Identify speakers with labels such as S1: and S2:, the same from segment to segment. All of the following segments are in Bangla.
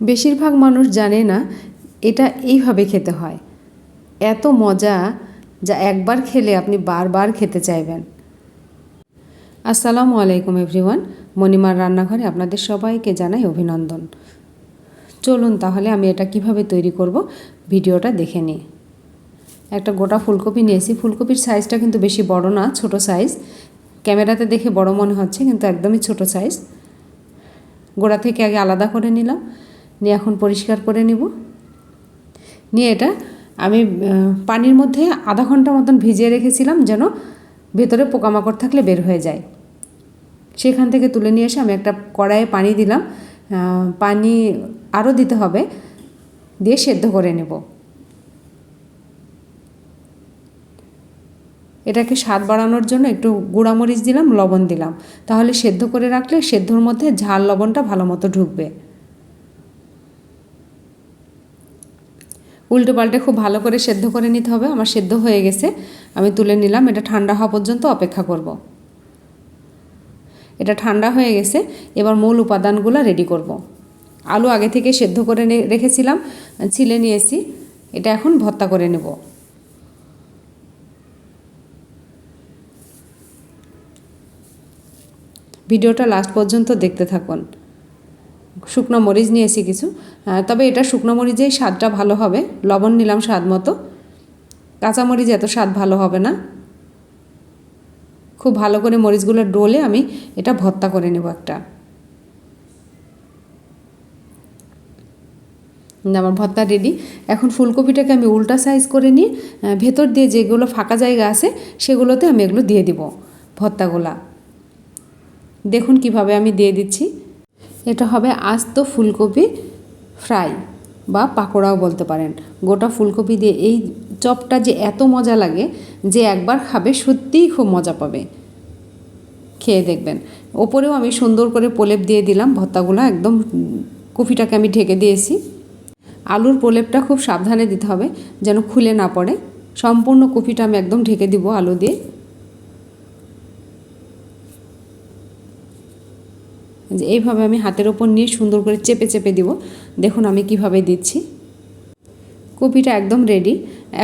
S1: বেশিরভাগ মানুষ জানে না এটা এইভাবে খেতে হয়। এত মজা যা একবার খেলে আপনি বারবার খেতে চাইবেন। আসসালামু আলাইকুম এভরিওয়ান, মণিমার রান্নাঘরে আপনাদের সবাইকে জানাই অভিনন্দন। চলুন তাহলে আমি এটা কীভাবে তৈরি করব ভিডিওটা দেখে নিই। একটা গোটা ফুলকপি নিয়েছি। ফুলকপির সাইজটা কিন্তু বেশি বড় না, ছোট সাইজ ক্যামেরাতে দেখে বড় মনে হচ্ছে, কিন্তু একদমই ছোট সাইজ গোড়া থেকে আগে আলাদা করে নিলাম। নিয়ে এখন পরিষ্কার করে নিব। নিয়ে এটা আমি পানির মধ্যে আধা ঘণ্টা মতন ভিজিয়ে রেখেছিলাম যেন ভেতরে পোকামাকড় থাকলে বের হয়ে যায়। সেখান থেকে তুলে নিয়ে এসে আমি একটা কড়াইয়ে পানি দিলাম। পানি আরও দিতে হবে, দিয়ে সেদ্ধ করে নেব। এটাকে স্বাদ বাড়ানোর জন্য একটু গুঁড়ামরিচ দিলাম, লবণ দিলাম। তাহলে সেদ্ধ করে রাখলে সেদ্ধর মধ্যে ঝাল লবণটা ভালো মতো ঢুকবে। উল্টো পাল্টে খুব ভালো করে সেদ্ধ করে নিতে হবে। আমার সেদ্ধ হয়ে গেছে। আমি তুলে নিলাম। এটা ঠান্ডা হওয়া পর্যন্ত অপেক্ষা করব। এটা ঠান্ডা হয়ে গেছে। এবার মূল উপাদানগুলো রেডি করব। আলু আগে থেকে সেদ্ধ করে রেখেছিলাম। ছিলে নিয়েছি। এটা এখন ভর্তা করে নেব। ভিডিওটা লাস্ট পর্যন্ত দেখতে থাকুন। শুকনো মরিচ নিয়েছি কিছু। তবে এটা শুকনো মরিচেই স্বাদটা ভালো হবে। লবণ নিলাম স্বাদ মতো। কাঁচামরিচ এত স্বাদ ভালো হবে না। খুব ভালো করে মরিচগুলো ডোলে আমি এটা ভর্তা করে নেব একটা। আমার ভর্তা রেডি এখন ফুলকপিটাকে আমি উল্টা সাইজ করে নিয়ে ভেতর দিয়ে যেগুলো ফাঁকা জায়গা আছে, সেগুলোতে আমি এগুলো দিয়ে দিব ভর্তাগুলা। দেখুন কীভাবে আমি দিয়ে দিচ্ছি। এটা হবে আস্ত ফুলকপি ফ্রাই বা পাকোড়াও বলতে পারেন। গোটা ফুলকপি দিয়ে এই চপটা যে এত মজা লাগে যে একবার খাবে সত্যিই খুব মজা পাবে। খেয়ে দেখবেন। ওপরেও আমি সুন্দর করে প্রলেপ দিয়ে দিলাম, ভর্তাগুলো একদম কপিটাকে আমি ঢেকে দিয়েছি। আলুর প্রলেপটা খুব সাবধানে দিতে হবে যেন খুলে না পড়ে। সম্পূর্ণ কপিটা আমি একদম ঢেকে দিব আলু দিয়ে। যে এইভাবে আমি হাতের ওপর নিয়ে সুন্দর করে চেপে চেপে দিব। দেখুন আমি কীভাবে দিচ্ছি। কপিটা একদম রেডি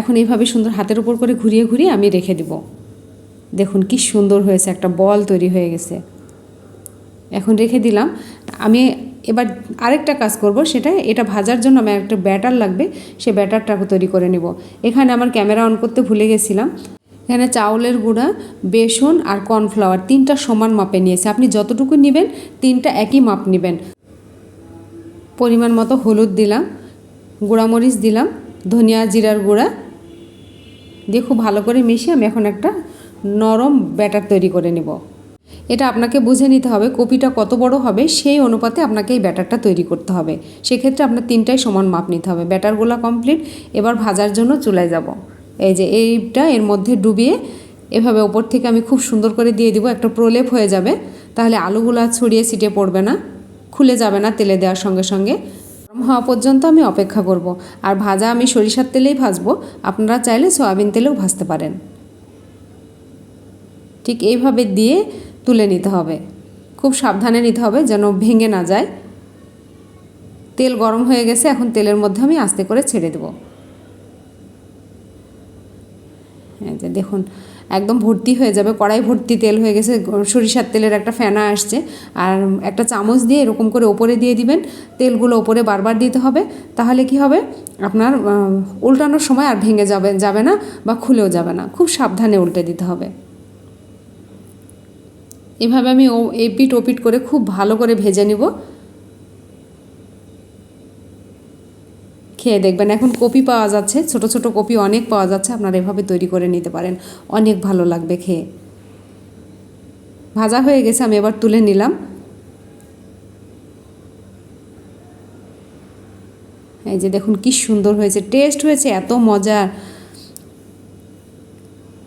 S1: এখন এইভাবে সুন্দর হাতের ওপর করে ঘুরিয়ে ঘুরিয়ে আমি রেখে দিব। দেখুন কি সুন্দর হয়েছে, একটা বল তৈরি হয়ে গেছে। এখন রেখে দিলাম। আমি এবার আরেকটা কাজ করব, সেটা এটা ভাজার জন্য আমার একটা ব্যাটার লাগবে, সে ব্যাটারটা তৈরি করে নেব। এখানে আমার ক্যামেরা অন করতে ভুলে গেছিলাম। এখানে চাউলের গুঁড়া, বেসন আর কর্নফ্লাওয়ার তিনটা সমান মাপে নিয়েছে। আপনি যতটুকু নেবেন, তিনটা একই মাপ নেবেন। পরিমাণ মতো হলুদ দিলাম, গুঁড়ামরিচ দিলাম, ধনিয়া জিরার গুঁড়া দিয়ে খুব ভালো করে মিশিয়ে আমি এখন একটা নরম ব্যাটার তৈরি করে নেব। এটা আপনাকে বুঝে নিতে হবে, কপিটা কত বড় হবে, সেই অনুপাতে আপনাকে এই ব্যাটারটা তৈরি করতে হবে। সেক্ষেত্রে আপনার তিনটাই সমান মাপ নিতে হবে। ব্যাটারগুলো কমপ্লিট, এবার ভাজার জন্য চুলায় যাব। এই যে এইটা এর মধ্যে ডুবিয়ে এভাবে ওপর থেকে আমি খুব সুন্দর করে দিয়ে দিব, একটা প্রলেপ হয়ে যাবে। তাহলে আলুগুলো ছড়িয়ে ছিটে পড়বে না, খুলে যাবে না তেলে দেওয়ার সঙ্গে সঙ্গে। গরম হওয়া পর্যন্ত আমি অপেক্ষা করব। আর ভাজা আমি সরিষার তেলেই ভাজবো, আপনারা চাইলে সয়াবিন তেলেও ভাজতে পারেন। ঠিক এইভাবে দিয়ে তুলে নিতে হবে। খুব সাবধানে নিতে হবে যেন ভেঙে না যায়। তেল গরম হয়ে গেছে, এখন তেলের মধ্যে আমি আস্তে করে ছেড়ে দেবো এই যে দেখুন, একদম ভর্তি হয়ে যাবে, কড়াই ভর্তি তেল হয়ে গেছে, সরিষার তেলের একটা ফেনা আসছে, আর একটা চামচ দিয়ে এরকম করে ওপরে দিয়ে দিবেন, তেলগুলো ওপরে বারবার দিতে হবে, তাহলে কি হবে? আপনার উল্টানোর সময় আর ভেঙে যাবে যাবে না বা খুলেও যাবে না, খুব সাবধানে উল্টে দিতে হবে। এভাবে আমি এপিট ওপিট করে খুব ভালো করে ভেজে নিব। খেয়ে দেখবেন। এখন কপি পাওয়া যাচ্ছে, ছোট ছোট কপি অনেক পাওয়া যাচ্ছে, আপনারা এভাবে তৈরি করে নিতে পারেন। অনেক ভালো লাগবে খেয়ে। ভাজা হয়ে গেছে, আমি এবার তুলে নিলাম। এই যে দেখুন কি সুন্দর হয়েছে, টেস্ট হয়েছে, এত মজার।